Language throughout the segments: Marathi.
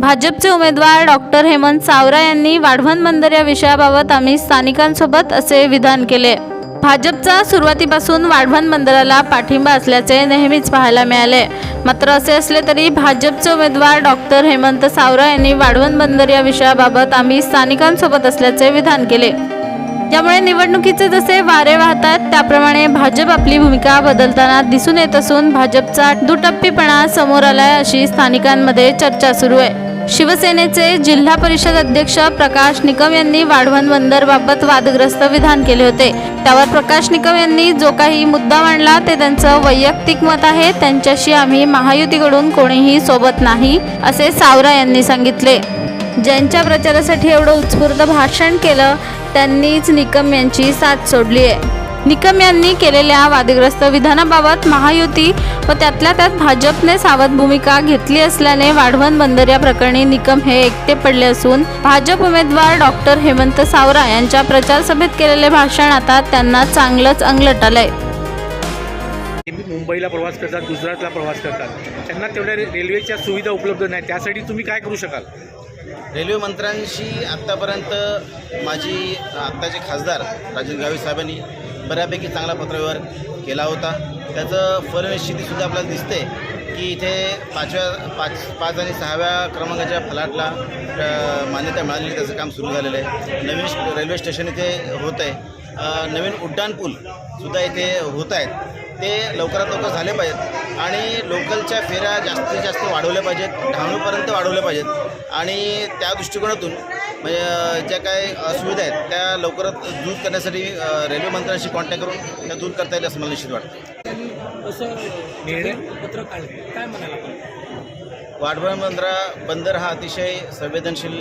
भाजपचे उमेदवार डॉक्टर हेमंत सावरा यांनी वाढवण बंदर या विषयाबाबत आम्ही स्थानिकांसोबत असे विधान केले. भाजपचा सुरुवातीपासून वाढवण बंदराला पाठिंबा असल्याचे नेहमीच पाहायला मिळाले. मात्र असे असले तरी भाजपचे उमेदवार डॉक्टर हेमंत सावरा यांनी वाढवण बंदर या विषयाबाबत आम्ही स्थानिकांसोबत असल्याचे विधान केले. त्यामुळे निवडणुकीचे जसे वारे वाहतात त्याप्रमाणे भाजप आपली भूमिका बदलताना दिसून येत असून भाजपचा दुटप्पीपणा समोर आलाय अशी स्थानिकांमध्ये चर्चा सुरू आहे. शिवसेनेचे जिल्हा परिषद अध्यक्ष प्रकाश निकम यांनी वाढवण बंदरबाबत वादग्रस्त विधान केले होते. त्यावर प्रकाश निकम यांनी जो काही मुद्दा मांडला ते त्यांचं वैयक्तिक मत आहे. त्यांच्याशी आम्ही महायुतीकडून कोणीही सोबत नाही असे सावरा यांनी सांगितले. ज्यांच्या प्रचारासाठी एवढं उत्स्फूर्त भाषण केलं त्यांनीच निकम यांची साथ सोडली आहे. निकम यांनी केलेल्या वादग्रस्त विधानाबाबत महायुती व त्यातल्या त्यात भाजपने सावध भूमिका घेतली असल्याने वाढवण बंदर या प्रकरणी निकम हे एकटे पडले असून भाजप उमेदवार डॉक्टर हेमंत सावरा यांच्या प्रचार सभेत केलेले भाषण आता त्यांना चांगलंच अंगलट आलंय नेहमी मुंबईला प्रवास करतात गुजरातला प्रवास करतात. त्यांना तेवढ्या रेल्वेच्या सुविधा उपलब्ध नाही त्यासाठी तुम्ही काय करू शकाल? रेल्वे मंत्र्यांशी आत्तापर्यंत माझी आत्ताचे खासदार राजेंद्र गावी साहेबांनी बऱ्यापैकी चांगला पत्रव्यवहार केला होता. त्याचं फलनिश्चितीसुद्धा आपल्याला दिसते की इथे पाचव्या पाच पाच आणि सहाव्या क्रमांकाच्या फलाटला मान्यता मिळालेली त्याचं काम सुरू झालेलं आहे. नवीन रेल्वे स्टेशन इथे होत आहे. नवीन उड्डाणपूल सुद्धा इथे होत आहेत. ते लवकरात लवकर झाले पाहिजेत आणि लोकलच्या फेऱ्या जास्तीत जास्त वाढवल्या पाहिजेत डहाणूपर्यंत वाढवल्या पाहिजेत. आणि त्या दृष्टिकोनातून म्हणजे ज्या काही असुविधा आहेत त्या लवकरात दूर करण्यासाठी रेल्वे मंत्र्यांशी कॉन्टॅक्ट करून त्या दूर करता येईल असं मला निश्चित वाटतं. वाढवण बंदरा बंदर हा अतिशय संवेदनशील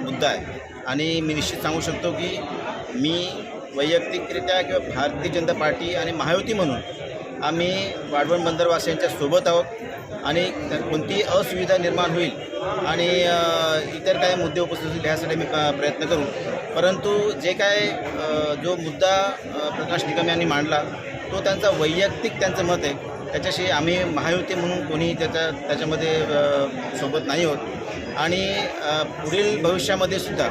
मुद्दा आहे. आणि मी निश्चित सांगू शकतो की मी वैयक्तिकरित्या किंवा भारतीय जनता पार्टी आणि महायुती म्हणून आम्ही वाढवण बंदरवासियांच्या सोबत आहोत आणि कोणतीही असुविधा निर्माण होईल आणि इतर काही मुद्दे उपस्थित होतील यासाठी मी प- प्रयत्न करू. परंतु जे काय जो मुद्दा प्रकाश निकम यांनी मांडला तो त्यांचा वैयक्तिक त्यांचं मत आहे. त्याच्याशी आम्ही महायुती म्हणून कोणी त्याच्या त्याच्यामध्ये सोबत नाही होत आणि पुढील भविष्यामध्ये सुद्धा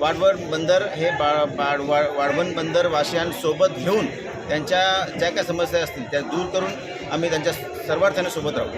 वाढवण बंदर हे बा बाड वा वाढवण बंदरवासियांसोबत घेऊन त्यांच्या ज्या काय समस्या असतील त्या दूर करून आम्ही त्यांच्या सर्वार्थाने सोबत राहू.